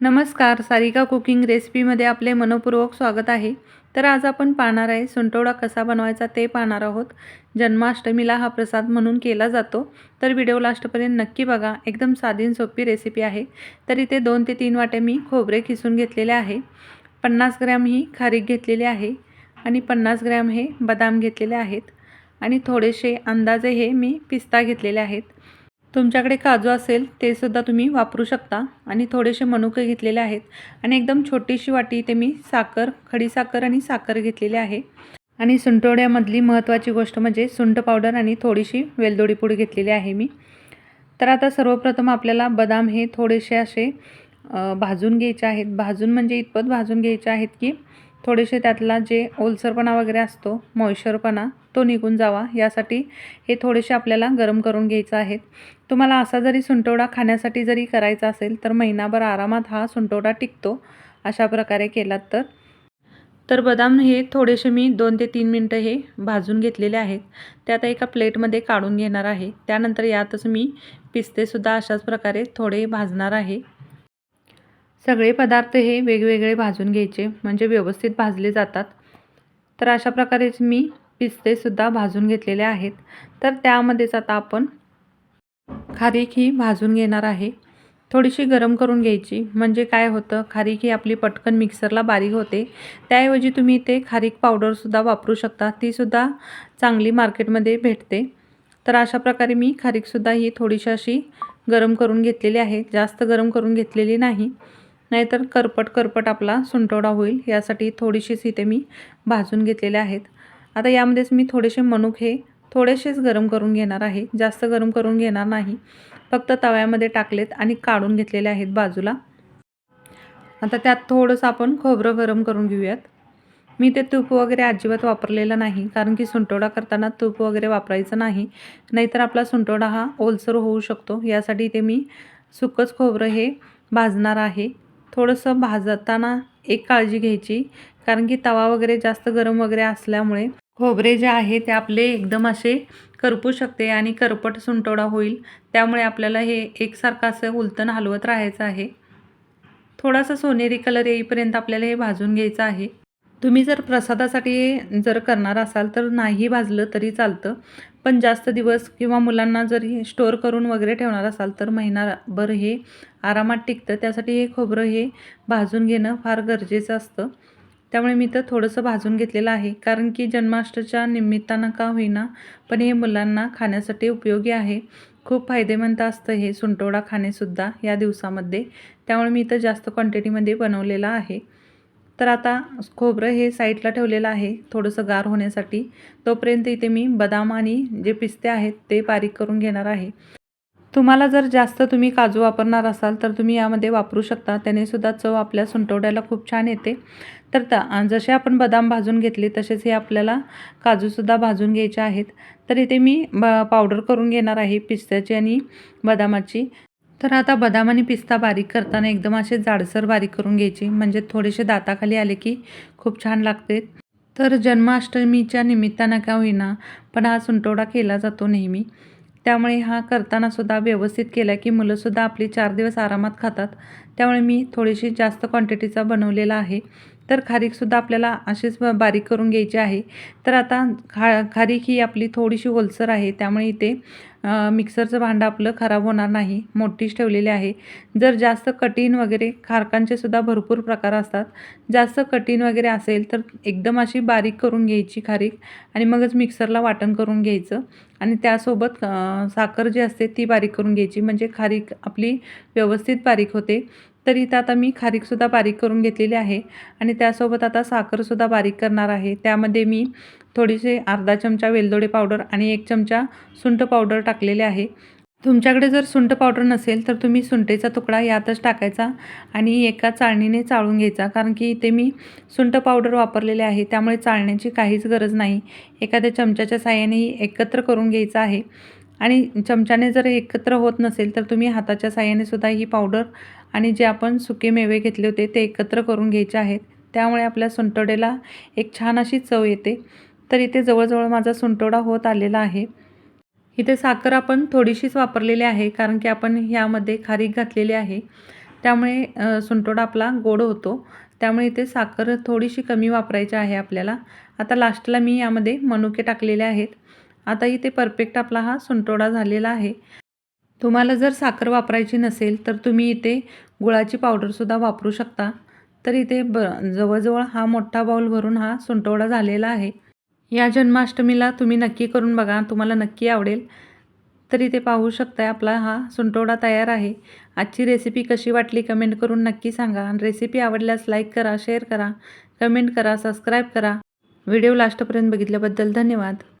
नमस्कार सारिका कुकिंग रेसिपीमध्ये आपले मनपूर्वक स्वागत आहे. तर आज आपण पाहणार आहे सुंटवडा कसा बनवायचा ते पाहणार आहोत. जन्माष्टमीला हा प्रसाद म्हणून केला जातो. तर व्हिडिओ लास्टपर्यंत नक्की बघा एकदम साधी आणि सोपी रेसिपी आहे. तर इथे दोन ते तीन वाटे मी खोबरे खिसून घेतलेले आहे. पन्नास ग्रॅम ही खारीक घेतलेली आहे आणि पन्नास ग्रॅम हे बदाम घेतलेले आहेत. आणि थोडेसे अंदाजे हे मी पिस्ता घेतलेले आहेत. तुमच्याकडे काजू असेल ते सुद्धा तुम्ही वापरू शकता. आणि थोडेसे मनुके घेतलेले आहेत. आणि एकदम छोटीशी वाटी इथे मी साखर खडीसाखर आणि साखर घेतलेली आहे. आणि सुंटवड्यामधली महत्त्वाची गोष्ट म्हणजे सुंठ पावडर आणि थोडीशी वेलदोडी पूड घेतलेली आहे मी. तर आता सर्वप्रथम आपल्याला बदाम हे थोडेसे असे भाजून घ्यायचे आहेत. भाजून म्हणजे इतपत भाजून घ्यायचे आहेत की थोडेसे त्यातला जे ओलसरपणा वगैरे असतो मॉइश्चरपणा तो निघून जावा. यासाठी हे थोडेसे आपल्याला गरम करून घ्यायचं आहे. तुम्हाला असा जरी सुंटवडा खाण्यासाठी जरी करायचा असेल तर महिनाभर आरामात हा सुंटवडा टिकतो. अशा प्रकारे केलात तर. तर बदाम हे थोडेसे मी दोन ते तीन मिनटं हे भाजून घेतलेले आहेत. ते आता एका प्लेटमध्ये काढून घेणार आहे. त्यानंतर यातच मी पिस्तेसुद्धा अशाच प्रकारे थोडे भाजणार आहे. सगळे पदार्थ हे वेगवेगळे भाजून घ्यायचे म्हणजे व्यवस्थित भाजले जातात. तर अशा प्रकारेच मी पिस्तेसुद्धा भाजून घेतलेले आहेत. तर त्यामध्येच आता आपण खारीक ही भाजून घेणार आहे. थोडीशी गरम करून घ्यायची. म्हणजे काय होतं? खारीक ही आपली पटकन मिक्सरला बारीक होते. त्याऐवजी तुम्ही ते खारीक पावडरसुद्धा वापरू शकता. तीसुद्धा चांगली मार्केटमध्ये भेटते. तर अशा प्रकारे मी खारीकसुद्धा ही थोडीशी अशी गरम करून घेतलेली आहे. जास्त गरम करून घेतलेली नाही. नाहीतर करपट करपट आपला सुंटवडा होईल. यासाठी थोडीशीच इथे मी भाजून घेतलेल्या आहेत. आता यामध्येच मी थोडेसे मनुक हे थोडेसेच गरम करून घेणार आहे. जास्त गरम करून घेणार नाही. फक्त तव्यामध्ये टाकलेत आणि काढून घेतलेले आहेत बाजूला. आता त्यात थोडंसं आपण खोबरं गरम करून घेऊयात. मी ते तूप वगैरे अजिबात वापरलेलं नाही कारण की सुंटवडा करताना तूप वगैरे वापरायचं नाही. नाहीतर आपला सुंटवडा हा ओलसर होऊ शकतो. यासाठी ते मी सुकंच खोबरं हे भाजणार आहे. थोडंसं भाजताना एक काळजी घ्यायची. कारण की तवा वगैरे जास्त गरम वगैरे असल्यामुळे खोबरे जे आहे ते आपले एकदम असे करपू शकते आणि करपट सुंटवडा होईल. त्यामुळे आपल्याला हे एकसारखं असं उलतण हलवत राहायचं आहे. थोडासा सोनेरी कलर येईपर्यंत आपल्याला हे भाजून घ्यायचं आहे. तुम्ही जर प्रसादासाठी जर करणार असाल तर नाही भाजलं तरी चालतं. पण जास्त दिवस किंवा मुलांना जरी स्टोअर करून वगैरे ठेवणार असाल तर महिनाभर हे आरामात टिकतं. त्यासाठी हे खोबरं हे भाजून घेणं फार गरजेचं असतं. त्यामुळे मी तर थोडंसं भाजून घेतलेलं आहे. कारण की जन्माष्टमीच्या निमित्तानं का होईना पण हे मुलांना खाण्यासाठी उपयोगी आहे. खूप फायदेमंद असतं हे सुंटवडा खाणेसुद्धा या दिवसामध्ये. त्यामुळे मी तर जास्त क्वांटिटीमध्ये बनवलेलं आहे. तर आता खोबरं हे साईडला ठेवलेलं आहे थोडंसं गार होण्यासाठी. तोपर्यंत इथे मी बदाम आणि जे पिस्ते आहेत ते बारीक करून घेणार आहे. तुम्हाला जर जास्त तुम्ही काजू वापरणार असाल तर तुम्ही यामध्ये वापरू शकता. त्यानेसुद्धा चव आपल्या सुंटवड्याला खूप छान येते. तर त्या जसे आपण बदाम भाजून घेतले तसेच हे आपल्याला काजूसुद्धा भाजून घ्यायचे आहेत. तर इथे मी ब पावडर करून घेणार आहे पिस्त्याची आणि बदामाची. तर आता बदाम आणि पिस्ता बारीक करताना एकदम असे जाडसर बारीक करून घ्यायची. म्हणजे थोडेसे दाताखाली आले की खूप छान लागते. तर जन्माष्टमीच्या निमित्तानं का होईना पण हा सुंटवडा केला जातो नेहमी. त्यामुळे हा करतानासुद्धा व्यवस्थित केला की मुलंसुद्धा आपली चार दिवस आरामात खातात. त्यामुळे मी थोडीशी जास्त क्वांटिटीचा बनवलेला आहे. तर खारीकसुद्धा आपल्याला अशीच बारीक करून घ्यायची आहे. तर आता खा खारीक ही आपली थोडीशी ओलसर आहे. त्यामुळे इथे मिक्सरचं भांडं आपलं खराब होणार नाही मोठीच ठेवलेली आहे. जर जास्त कठीण वगैरे खारकांचे सुद्धा भरपूर प्रकार असतात जास्त कठीण वगैरे असेल तर एकदम अशी बारीक करून घ्यायची खारीक आणि मगच मिक्सरला वाटण करून घ्यायचं. आणि त्यासोबत साखर जी असते ती बारीक करून घ्यायची. म्हणजे खारीक आपली व्यवस्थित बारीक होते. तर इथं आता मी खारीकसुद्धा बारीक करून घेतलेली आहे. आणि त्यासोबत आता साखरसुद्धा बारीक करणार आहे. त्यामध्ये मी थोडीशी अर्धा चमचा वेलदोडे पावडर आणि एक चमचा सुंठ पावडर टाकलेले आहे. तुमच्याकडे जर सुंठ पावडर नसेल तर तुम्ही सुंठेचा तुकडा यातच टाकायचा आणि एका चाळणीने चाळून घ्यायचा. कारण की इथे मी सुंठ पावडर वापरलेले आहे त्यामुळे चाळण्याची काहीच गरज नाही. एखाद्या चमच्याच्या साह्याने एकत्र करून घ्यायचं आहे. आणि चमच्याने जर एकत्र होत नसेल तर तुम्ही हाताच्या साह्याने सुद्धा ही पावडर आणि जे आपण सुके मेवे घेतले होते ते एकत्र करून घ्यायचे आहेत. त्यामुळे आपल्या सुंटवड्याला एक छान अशी चव येते. तर इथे जवळजवळ माझा सुंटवडा होत आलेला आहे. इथे साखर आपण थोडीशीच वापरलेली आहे कारण की आपण ह्यामध्ये खारीक घातलेली आहे. त्यामुळे सुंटोडा आपला गोड होतो. त्यामुळे इथे साखर थोडीशी कमी वापरायची आहे आपल्याला. आता लास्टला मी यामध्ये मनुके टाकलेले आहेत. आता इथे परफेक्ट आपला हा सुंटोडा झालेला आहे. तुम्हाला जर साखर वापरायची नसेल तर तुम्ही इथे गुळाची पावडरसुद्धा वापरू शकता. तर इथे ब जवळजवळ हा मोठा बाऊल भरून हा सुंटोडा झालेला आहे. या जन्माष्टमीला तुम्ही नक्की करून बघा तुम्हाला नक्की आवडेल. तरी ते पाहू शकताय आपला हा सुंटवडा तयार आहे. आजची रेसिपी कशी वाटली कमेंट करून नक्की सांगा. आणि रेसिपी आवडल्यास लाईक करा शेअर करा कमेंट करा सबस्क्राईब करा. व्हिडिओ लास्टपर्यंत बघितल्याबद्दल धन्यवाद.